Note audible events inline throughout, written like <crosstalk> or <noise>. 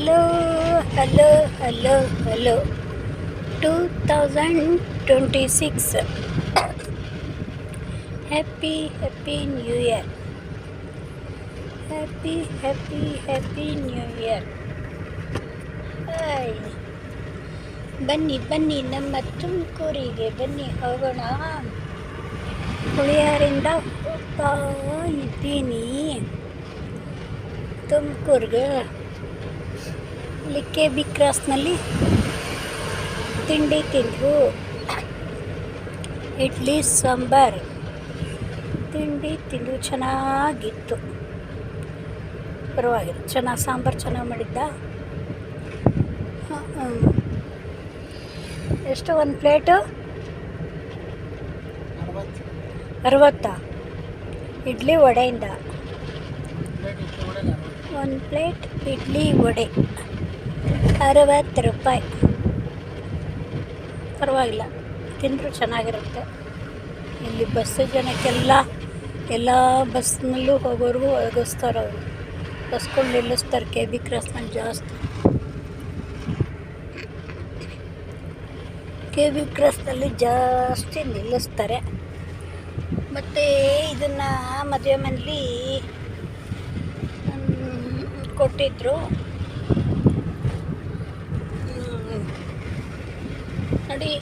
Hello hello hello hello. Two thousand twenty six. Happy happy new year. Happy happy happy new year. ಬನ್ನಿ ಬನ್ನಿ, ನಮ್ಮ ತುಮಕೂರಿಗೆ ಬನ್ನಿ, ಹೋಗೋಣ. ಹುಳಿಯಾರಿಂದ ಹೋಗ್ತಾ ಇದ್ದೀನಿ. ತುಮಕೂರಿಗೆ. ಇಲ್ಲಿ ಕೆ ಬಿ ಕ್ರಾಸ್ನಲ್ಲಿ ತಿಂಡಿ ತಿಂದರು. ಇಡ್ಲಿ ಸಾಂಬಾರ್. ತಿಂಡಿ ತಿಂದು ಚೆನ್ನಾಗಿತ್ತು. ಪರವಾಗಿಲ್ಲ. ಚೆನ್ನಾಗಿ ಸಾಂಬಾರು ಚೆನ್ನಾಗಿ ಮಾಡಿದ್ದ. ಎಷ್ಟು ಒಂದು ಪ್ಲೇಟು? ಅರವತ್ತಾ. ಇಡ್ಲಿ ವಡೆಯಿಂದ. ಒಂದು ಪ್ಲೇಟ್ ಇಡ್ಲಿ ವಡೆ. ಅರವತ್ತು ರೂಪಾಯಿ. ಪರವಾಗಿಲ್ಲ, ತಿಂದರೂ ಚೆನ್ನಾಗಿರುತ್ತೆ. ಇಲ್ಲಿ ಬಸ್ಸು ಜನಕ್ಕೆಲ್ಲ, ಎಲ್ಲ ಬಸ್ನಲ್ಲೂ ಹೋಗೋರು ಒದಗಿಸ್ತಾರೆ ಅವರು. ಬಸ್ಗಳು ನಿಲ್ಲಿಸ್ತಾರೆ ಕೆ ಬಿ ಕ್ರಾಸ್ನಲ್ಲಿ ಜಾಸ್ತಿ. ಕೆ ಬಿ ಕ್ರಾಸ್ನಲ್ಲಿ ಜಾಸ್ತಿ ನಿಲ್ಲಿಸ್ತಾರೆ. ಮತ್ತು ಇದನ್ನು ಮದುವೆ ಮನೇಲಿ ಕೊಟ್ಟಿದ್ದರು ನೋಡಿ,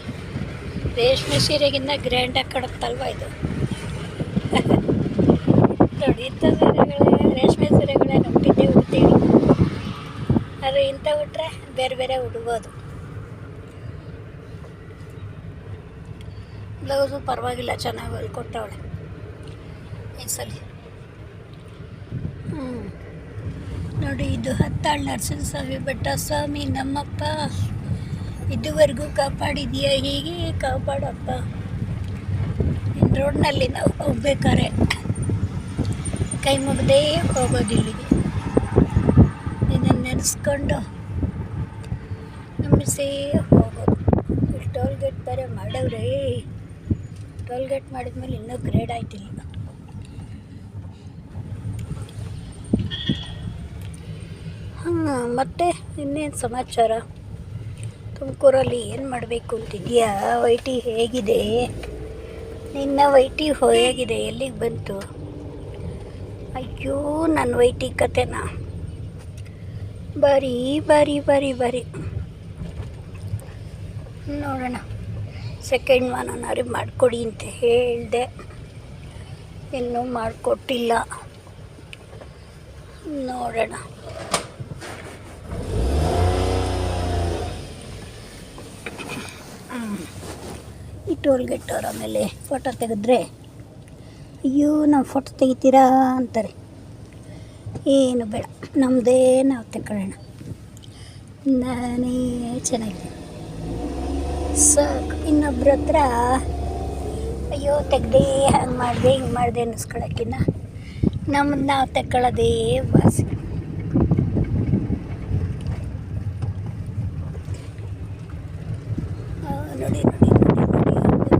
ರೇಷ್ಮೆ ಸೀರೆಗಿನ್ನ ಗ್ರ್ಯಾಂಡಾಗಿ ಕಾಣುತ್ತಲ್ವ ಇದು? ನೋಡಿ, ಇಂಥ ಸೀರೆಗಳೇ, ರೇಷ್ಮೆ ಸೀರೆಗಳೇ ನಂಬಿದ್ದೆ ಉಡ್ತೀವಿ ಆದರೆ ಇಂಥ ಉಟ್ರೆ ಬೇರೆ ಬೇರೆ ಉಡ್ಬೋದು. ಬ್ಲೌಸು ಪರವಾಗಿಲ್ಲ, ಚೆನ್ನಾಗಿ ಹೊಲ್ಕೊಟ್ಟವಳೆ ಈ ಸಲ. ಹ್ಞೂ ನೋಡಿ, ಇದು ಹತ್ತಾಳು ನರಸಿಂಹಸ್ವಾಮಿ ಬೆಟ್ಟ ಸ್ವಾಮಿ ನಮ್ಮಪ್ಪ. ಇದುವರೆಗೂ ಕಾಪಾಡಿದೀಯ? ಹೀಗೆ ಕಾಪಾಡಪ್ಪ? ಇನ್ನು ರೋಡ್ನಲ್ಲಿ ನಾವು ಹೋಗ್ಬೇಕಾರೆ ಕೈ ಮುಗ್ದೇ ಹೋಗೋದು ಇಲ್ಲಿಗೆ. ಇದನ್ನು ನೆನೆಸ್ಕೊಂಡು ನಂಬಿಸೇ ಹೋಗೋದು ಟೋಲ್ ಗೇಟ್ ಬೇರೆ ಮಾಡವ್ರೆ. ಟೋಲ್ ಗೇಟ್ ಮಾಡಿದ್ಮೇಲೆ ಇನ್ನೂ ಗ್ರೇಡ್ ಆಯ್ತಿಲ್ಲ. ಹಾಂ ಮತ್ತೆ ಇನ್ನೇನು ಸಮಾಚಾರ? ತುಮಕೂರಲ್ಲಿ ಏನು ಮಾಡಬೇಕು ಅಂತಿದೆಯಾ? ವೈಟಿ ಹೇಗಿದೆ? ನಿನ್ನ ವೈಟಿ ಹೇಗಿದೆ ಎಲ್ಲಿಗೆ ಬಂತು? ಅಯ್ಯೋ ನನ್ನ ವೈಟಿ ಕತೆನ ಬರೀ ಬರೀ ಬರೀ ಬರೀ. ನೋಡೋಣ. ಸೆಕೆಂಡ್ ಒನ್ ಮಾಡಿಕೊಡಿ ಅಂತ ಹೇಳಿದೆ. ಇನ್ನೂ ಮಾಡಿಕೊಟ್ಟಿಲ್ಲ. ನೋಡೋಣ. ಈ ಟೋಲ್ ಗೇಟ್ ಅವ್ರ ಆಮೇಲೆ ಫೋಟೋ ತೆಗೆದ್ರೆ, ಅಯ್ಯೋ ನಾವು ಫೋಟೋ ತೆಗಿತೀರಾ ಅಂತಾರೆ. ಏನು ಬೇಡ ನಮ್ಮದೇ ನಾವು ತಗೊಳ್ಳೋಣ ನಾನೇ ಚೆನ್ನಾಗಿದೆ ಸಾಕು, ಇನ್ನೊಬ್ರ ಹತ್ರ, ಅಯ್ಯೋ ತೆಗ್ದೆ, ಹಂಗೆ ಮಾಡಿದೆ, ಹಿಂಗೆ ಮಾಡಿದೆ ಅನ್ನಿಸ್ಕೊಳಕ್ಕಿನ್ನ ನಮ್ಮದು ನಾವು ತಗೊಳ್ಳೋದೇ ವಾಸಿ ಆ, ನೋಡಿ ನೋಡಿ ನೋಡಿ ನೋಡಿ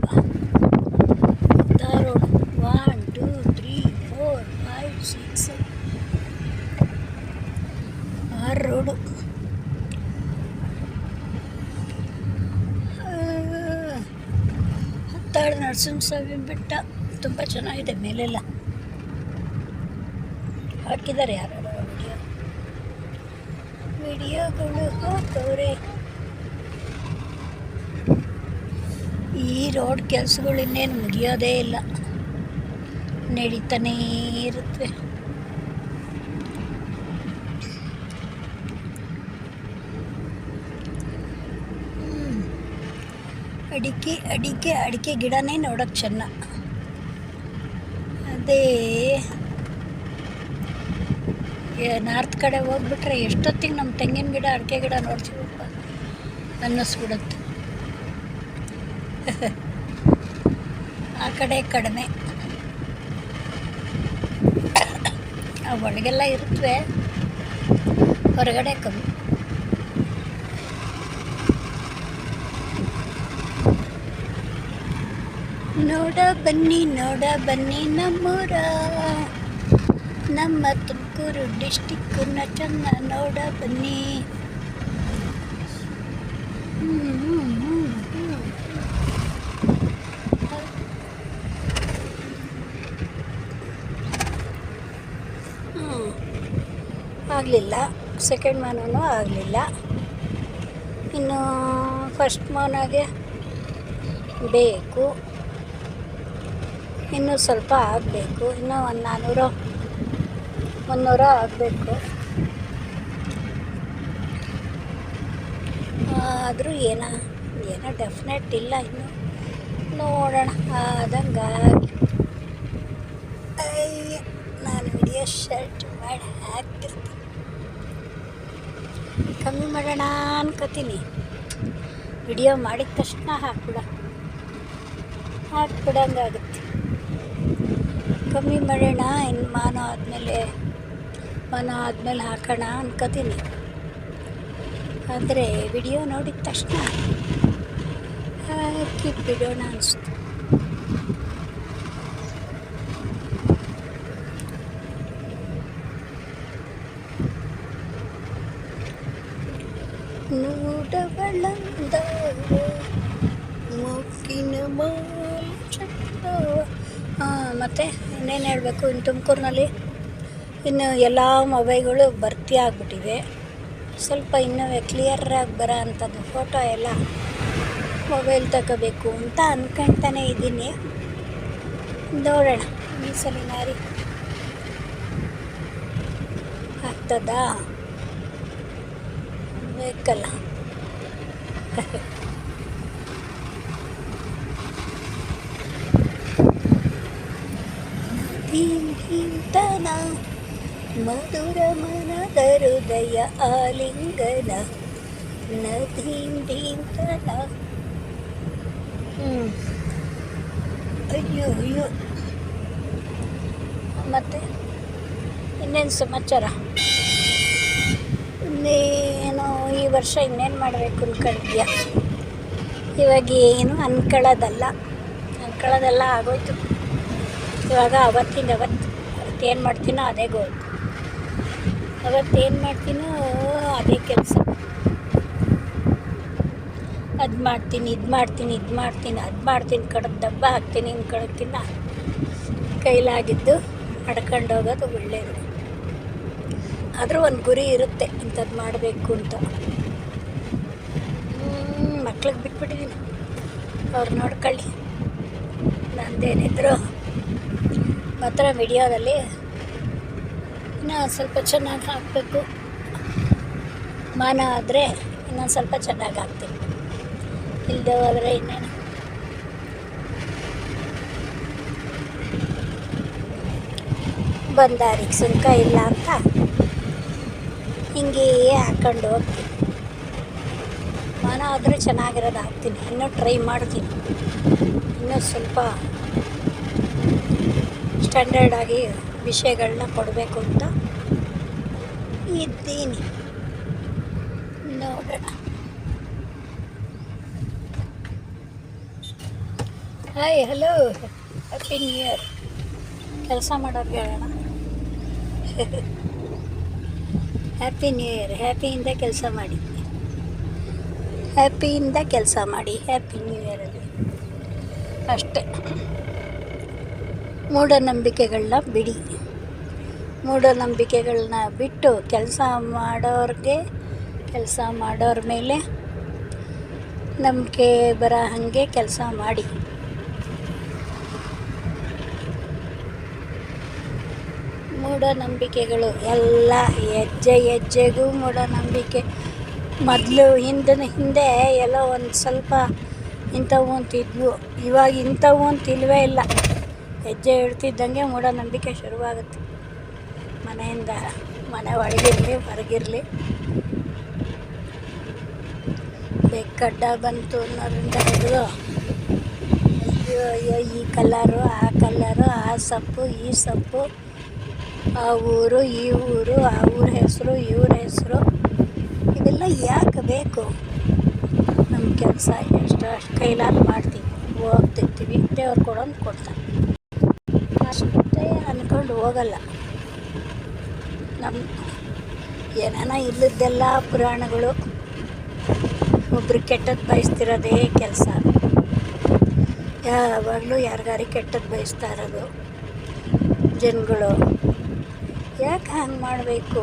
ಧಾರೋಡ್ one two three four five six ಆರು ರೋಡು ಹತ್ತಾಳು ನರಸಿಂಹಸ್ವಾಮಿ ಬೆಟ್ಟ ತುಂಬ ಚೆನ್ನಾಗಿದೆ, ಮೇಲೆಲ್ಲ. ಹಾಕಿದ್ದಾರೆ ಯಾರು ವಿಡಿಯೋ ವಿಡಿಯೋಗಳು ಹಾಕವ್ರೆ ಈ ರೋಡ್ ಕೆಲಸಗಳು ಇನ್ನೇನು ಮುಗಿಯೋದೇ ಇಲ್ಲ. ನಡೀತಾನೇ ಇರುತ್ತೆ. ಅಡಿಕೆ ಅಡಿಕೆ ಅಡಿಕೆ ಗಿಡನೇ ನೋಡೋಕೆ ಚೆನ್ನ. ಅದೇ ನಾರ್ತ್ ಕಡೆ ಹೋಗ್ಬಿಟ್ರೆ ಎಷ್ಟೊತ್ತಿಗೆ ನಮ್ಮ ತೆಂಗಿನ ಗಿಡ, ಅಡಿಕೆ ಗಿಡ ನೋಡ್ತೀವಪ್ಪ? ಅನ್ನಿಸ್ಬಿಡುತ್ತೆ. ಆ ಕಡೆ ಕಡಿಮೆ. ಆ ಒಳಗೆಲ್ಲ ಇರುತ್ತವೆ ಹೊರಗಡೆ ಕಮ್ಮಿ. ನೋಡ ಬನ್ನಿ ನೋಡ ಬನ್ನಿ ನಮ್ಮೂರ. ನಮ್ಮ ತುಮಕೂರು ಡಿಸ್ಟಿಕ್ ಚೆನ್ನ ನೋಡ ಬನ್ನಿ. ಆಗಲಿಲ್ಲ. ಸೆಕೆಂಡ್ ಮಾನೂ ಆಗಲಿಲ್ಲ. ಇನ್ನು ಫಸ್ಟ್ ಮಾನಾಗೆ ಬೇಕು. ಇನ್ನೂ ಸ್ವಲ್ಪ ಆಗಬೇಕು, ಇನ್ನೂ ಒಂದು ನಾನ್ನೂರು ಮುನ್ನೂರು ಆಗಬೇಕು. ಆದರೂ ಏನ, ಏನೋ ಡೆಫಿನೆಟ್ ಇಲ್ಲ ಇನ್ನು. ನೋಡೋಣ ಆದಂಗೆ ನಾನು ವಿಡಿಯೋ ಶರ್ಟ್ ಮಾಡಿ ಹಾಕ್ತಿರ್ತೀನಿ ಕಮ್ಮಿ ಮಾಡೋಣ ಅನ್ಕೋತೀನಿ. ವಿಡಿಯೋ ಮಾಡಿದ ತಕ್ಷಣ ಹಾಕ್ಬಿಡ. ಹಾಕ್ಬಿಡಂಗಾಗುತ್ತೆ. ಕಮ್ಮಿ ಮಾಡೋಣ, ಇನ್ನು ಮಾನ ಆದಮೇಲೆ ಮಾನ ಆದಮೇಲೆ ಹಾಕೋಣ ಅನ್ಕೋತೀನಿ. ಆದರೆ ವಿಡಿಯೋ ನೋಡಿದ ತಕ್ಷಣ ಹಾಕಿ ಬಿಡೋಣ ಅನಿಸ್ತು ನೋಡಬಳಂದವ ಮುಕ್ಕಿನ ಹಾಂ ಮತ್ತು? ಇನ್ನೇನು ಹೇಳಬೇಕು ಇನ್ನು ತುಮಕೂರಿನಲ್ಲಿ ಇನ್ನು ಎಲ್ಲ ಮೊಬೈಲ್ಗಳು ಭರ್ತಿ ಆಗಿಬಿಟ್ಟಿವೆ. ಸ್ವಲ್ಪ ಇನ್ನೂ ಕ್ಲಿಯರಾಗಿ ಬರೋ ಅಂಥದ್ದು ಫೋಟೋ ಎಲ್ಲ ಮೊಬೈಲ್ ತಗೋಬೇಕು ಅಂತ ಅಂದ್ಕೊಳ್ತಾನೆ ಇದ್ದೀನಿ. ನೋಡೋಣ, ಈ ಸಲಿನಾರಿ ಆಗ್ತದಾ? ಬೇಕಲ್ಲ. <laughs> ಧೀಂತನ ಮಧುರ ಮನದ ಹೃದಯ ಆಲಿಂಗನ ನದೀಂ ಹ್ಞೂ ಅಯ್ಯೋ ಅಯ್ಯೋ. ಮತ್ತೆ ಇನ್ನೇನು ಸಮಾಚಾರ? ಇನ್ನೇನು ಈ ವರ್ಷ ಇನ್ನೇನು ಮಾಡಬೇಕು ಅನ್ಕೊಂಡಿದ್ಯಾ? ಇವಾಗ ಏನು ಅನ್ಕೊಳ್ಳೋದಲ್ಲ ಅನ್ಕೊಳ್ಳೋದೆಲ್ಲ ಆಗೋಯ್ತು. ಇವಾಗ ಅವತ್ತಿಂದ ಅವತ್ತು ಅವತ್ತೇನು ಮಾಡ್ತೀನೋ ಅದೇ ಗೋಲ್ ಅವತ್ತೇನು ಮಾಡ್ತೀನೋ ಅದೇ ಕೆಲಸ. ಅದು ಮಾಡ್ತೀನಿ, ಇದು ಮಾಡ್ತೀನಿ ಇದು ಮಾಡ್ತೀನಿ, ಅದು ಮಾಡ್ತೀನಿ, ಕಡದ ದಬ್ಬ ಹಾಕ್ತೀನಿ ಇನ್ನು ಕಡಕ್ಕಿನ್ನ ಕೈಲಾಗಿದ್ದು ಮಾಡ್ಕೊಂಡು ಹೋಗೋದು ಒಳ್ಳೆಯದು ಆದರೂ ಒಂದು ಗುರಿ ಇರುತ್ತೆ ಇಂಥದ್ದು ಮಾಡಬೇಕು ಅಂತ. ಮಕ್ಳಿಗೆ ಬಿಟ್ಬಿಟ್ಟಿದ್ದೀನಿ ಅವ್ರು ನೋಡ್ಕೊಳ್ಳಿ. ನಂದೇನಿದ್ರು. ಮಾತ್ರ ವಿಡಿಯೋದಲ್ಲಿ. ಇನ್ನೂ ಸ್ವಲ್ಪ ಚೆನ್ನಾಗಿ ಹಾಕಬೇಕು. ಮಾನ ಆದರೆ ಇನ್ನೊಂದು ಸ್ವಲ್ಪ ಚೆನ್ನಾಗಿ ಹಾಕ್ತೀನಿ. ಇಲ್ಲದೆ ಹೋದರೆ ಇನ್ನೇನು ಬಂದಾರಿಗೆ ಸುಂಕ ಇಲ್ಲ ಅಂತ ಹಿಂಗೇ ಹಾಕ್ಕೊಂಡು ಹೋಗ್ತೀನಿ. ಮಾನ ಆದರೆ ಚೆನ್ನಾಗಿರೋದು ಹಾಕ್ತೀನಿ. ಇನ್ನೂ ಟ್ರೈ ಮಾಡ್ತೀನಿ. ಇನ್ನೂ ಸ್ವಲ್ಪ ಸ್ಟ್ಯಾಂಡರ್ಡ್ ಆಗಿ ವಿಷಯಗಳನ್ನ ಕೊಡಬೇಕು ಅಂತ ಇದ್ದೀನಿ. ನೋಡೋಣ. Hi hello happy new year ಕೆಲಸ ಮಾಡೋರಿಗೆ ಹೇಳೋಣ. ಹ್ಯಾಪಿ ನ್ಯೂ ಇಯರ್ ಹ್ಯಾಪಿಯಿಂದ ಕೆಲಸ ಮಾಡಿ. ಹ್ಯಾಪಿಯಿಂದ ಕೆಲಸ ಮಾಡಿ. ಹ್ಯಾಪಿ ನ್ಯೂ ಇಯರಲ್ಲಿ ಅಷ್ಟೇ. ಮೂಢನಂಬಿಕೆಗಳನ್ನ ಬಿಡಿ. ಮೂಢನಂಬಿಕೆಗಳನ್ನ ಬಿಟ್ಟು ಕೆಲಸ ಮಾಡೋರಿಗೆ, ಕೆಲಸ ಮಾಡೋರ ಮೇಲೆ ನಂಬಿಕೆ ಬರೋ ಹಾಗೆ ಕೆಲಸ ಮಾಡಿ. ಮೂಢನಂಬಿಕೆಗಳು ಎಲ್ಲ ಹೆಜ್ಜೆ ಹೆಜ್ಜೆಗೂ ಮೂಢನಂಬಿಕೆ. ಮೊದಲು ಹಿಂದಿನ ಹಿಂದೆ ಎಲ್ಲ ಒಂದು ಸ್ವಲ್ಪ ಇಂಥವು ಅಂತಿದ್ವು. ಇವಾಗ ಇಂಥವು ಅಂತ ಇಲ್ವೇ ಇಲ್ಲ. ಹೆಜ್ಜೆ ಇಡ್ತಿದ್ದಂಗೆ ಮೂಢನಂಬಿಕೆ ಶುರುವಾಗುತ್ತೆ. ಮನೆಯಿಂದ ಮನೆ ಒಳಗಿರಲಿ, ಹೊರಗಿರಲಿ. ಬೆಕ್ಕಡ್ಡ ಬಂತು ಅನ್ನೋದ್ರಿಂದ ಹಿಡಿದು, ಅಯ್ಯೋ ಅಯ್ಯೋ, ಈ ಕಲ್ಲರು ಆ ಕಲ್ಲರು ಆ ಸೊಪ್ಪು, ಈ ಸೊಪ್ಪು, ಆ ಊರು, ಈ ಊರು, ಆ ಊರ ಹೆಸರು ಇವ್ರ ಹೆಸರು. ಇದೆಲ್ಲ ಯಾಕೆ ಬೇಕು? ನಮ್ಮ ಕೆಲಸ ಎಷ್ಟು ಅಷ್ಟು ಕೈಲಾದ ಮಾಡ್ತೀವಿ. ಹೋಗ್ತಿರ್ತೀವಿ. ದೇವ್ರು ಕೊಡೋದು ಅಷ್ಟೇ ಅಂದ್ಕೊಂಡು ಹೋಗಲ್ಲ. ನಮ್ಮ ಏನಾನ ಇಲ್ಲದ್ದೆಲ್ಲ ಪುರಾಣಗಳು ಒಬ್ರು ಕೆಟ್ಟದ್ದು ಬಯಸ್ತಿರೋದೇ ಕೆಲಸ. ಯಾವಾಗಲೂ ಯಾರಿಗಾರಿ ಕೆಟ್ಟದ್ದು ಬಯಸ್ತಾ ಇರೋದು ಜನಗಳು. ಯಾಕೆ ಹಂಗೆ ಮಾಡಬೇಕು?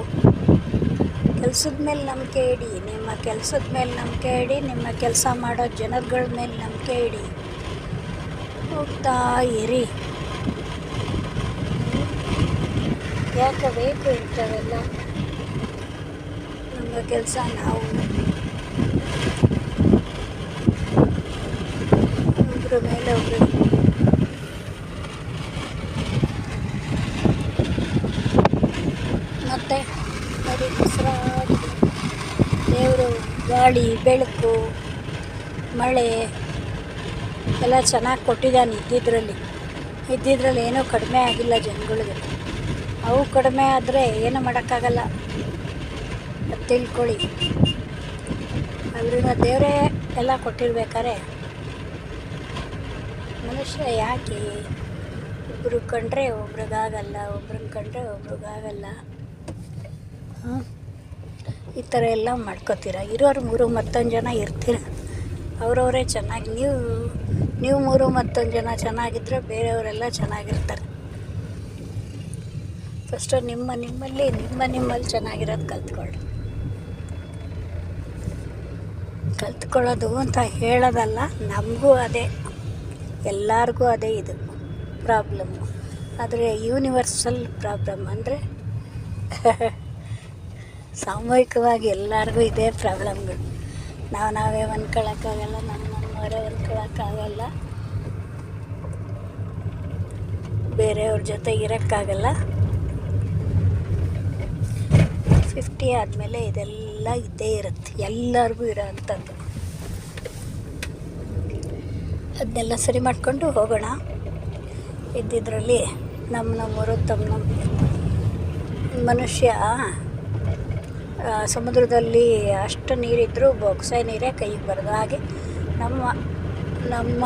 ಕೆಲಸದ ಮೇಲೆ ನಂಬಿಕೆ ಇಡಿ, ನಿಮ್ಮ ಕೆಲಸದ ಮೇಲೆ ನಂಬಿಕೆ ಇಡಿ, ನಿಮ್ಮ ಕೆಲಸ ಮಾಡೋ ಜನಗಳ ಮೇಲೆ ನಂಬಿಕೆ ಇಡಿ. ಹೋಗ್ತಾ ಇರಿ. ಯಾಕೆ ಬೇಕು ಇಂಥವೆಲ್ಲ? ನಮ್ಮ ಕೆಲಸ ನಾವು. ಒಬ್ಬರ ಮೇಲೆ ಒಬ್ಬರು ಮತ್ತು ಬರೀ ಹೆಸರಾಗಿ ದೇವರು ಗಾಳಿ, ಬೆಳಕು, ಮಳೆ, ಎಲ್ಲ ಚೆನ್ನಾಗಿ ಕೊಟ್ಟಿದ್ದಾನೆ ಇದ್ದಿದ್ರಲ್ಲಿ. ಇದ್ದಿದ್ರಲ್ಲಿ ಏನೂ ಕಡಿಮೆ ಆಗಿಲ್ಲ ಜನಗಳಿಗೆ. ಅವು ಕಡಿಮೆ ಆದರೆ ಏನೂ ಮಾಡೋಕ್ಕಾಗಲ್ಲ. ತಿಳ್ಕೊಳ್ಳಿ. ಅದರಿಂದ ದೇವರೇ ಎಲ್ಲ ಕೊಟ್ಟಿರ್ಬೇಕಾರೆ ಮನುಷ್ಯ ಯಾಕೆ ಒಬ್ರು ಕಂಡ್ರೆ ಒಬ್ರಿಗಾಗಲ್ಲ ಒಬ್ರನ್ನ ಕಂಡ್ರೆ ಒಬ್ರಿಗಾಗಲ್ಲ ಈ ಥರ ಎಲ್ಲ ಮಾಡ್ಕೋತೀರ. ಇರೋರು ಮೂರು ಮತ್ತೊಂದು ಜನ ಇರ್ತೀರ. ಅವರವರೇ ಚೆನ್ನಾಗಿ, ನೀವು ನೀವು ಮೂರು ಮತ್ತೊಂದು ಜನ ಚೆನ್ನಾಗಿದ್ದರೆ ಬೇರೆಯವರೆಲ್ಲ ಚೆನ್ನಾಗಿರ್ತಾರೆ. ಫಸ್ಟು ನಿಮ್ಮ ನಿಮ್ಮಲ್ಲಿ ನಿಮ್ಮ ನಿಮ್ಮಲ್ಲಿ ಚೆನ್ನಾಗಿರೋದು ಕಲ್ತ್ಕೊಳ್ಳಿ. ಕಲ್ತ್ಕೊಳ್ಳೋದು ಅಂತ ಹೇಳೋದಲ್ಲ, ನಮಗೂ ಅದೇ. ಎಲ್ಲರಿಗೂ ಅದೇ ಇದು ಪ್ರಾಬ್ಲಮ್ಮು ಆದರೆ ಯೂನಿವರ್ಸಲ್ ಪ್ರಾಬ್ಲಮ್ ಅಂದರೆ ಸಾಮೂಹಿಕವಾಗಿ ಎಲ್ಲರಿಗೂ ಇದೇ ಪ್ರಾಬ್ಲಮ್ಗಳು ನಾವು ನಾವೇ ಹೊಂದ್ಕೊಳ್ಳೋಕ್ಕಾಗಲ್ಲ ನಮ್ಮ ನಮ್ಮವರೇ ಹೊಂದ್ಕೊಳ್ಳೋಕ್ಕಾಗಲ್ಲ ಬೇರೆಯವ್ರ ಜೊತೆ ಇರೋಕ್ಕಾಗಲ್ಲ. ಫಿಫ್ಟಿ ಆದಮೇಲೆ ಇದೆಲ್ಲ ಇದ್ದೇ ಇರುತ್ತೆ. ಎಲ್ಲರಿಗೂ ಇರೋ ಅಂಥದ್ದು. ಅದನ್ನೆಲ್ಲ ಸರಿ ಮಾಡಿಕೊಂಡು ಹೋಗೋಣ. ಇದ್ದಿದ್ರಲ್ಲಿ ನಮ್ಮ ನಮ್ಮೂರು ತಮ್ಮ ನಮ್ಮ ಮನುಷ್ಯ ಸಮುದ್ರದಲ್ಲಿ ಅಷ್ಟು ನೀರಿದ್ದರೂ ಬೊಕ್ಸೆ ನೀರೇ ಕೈಗೆ ಬರೋದು. ಹಾಗೆ ನಮ್ಮ ನಮ್ಮ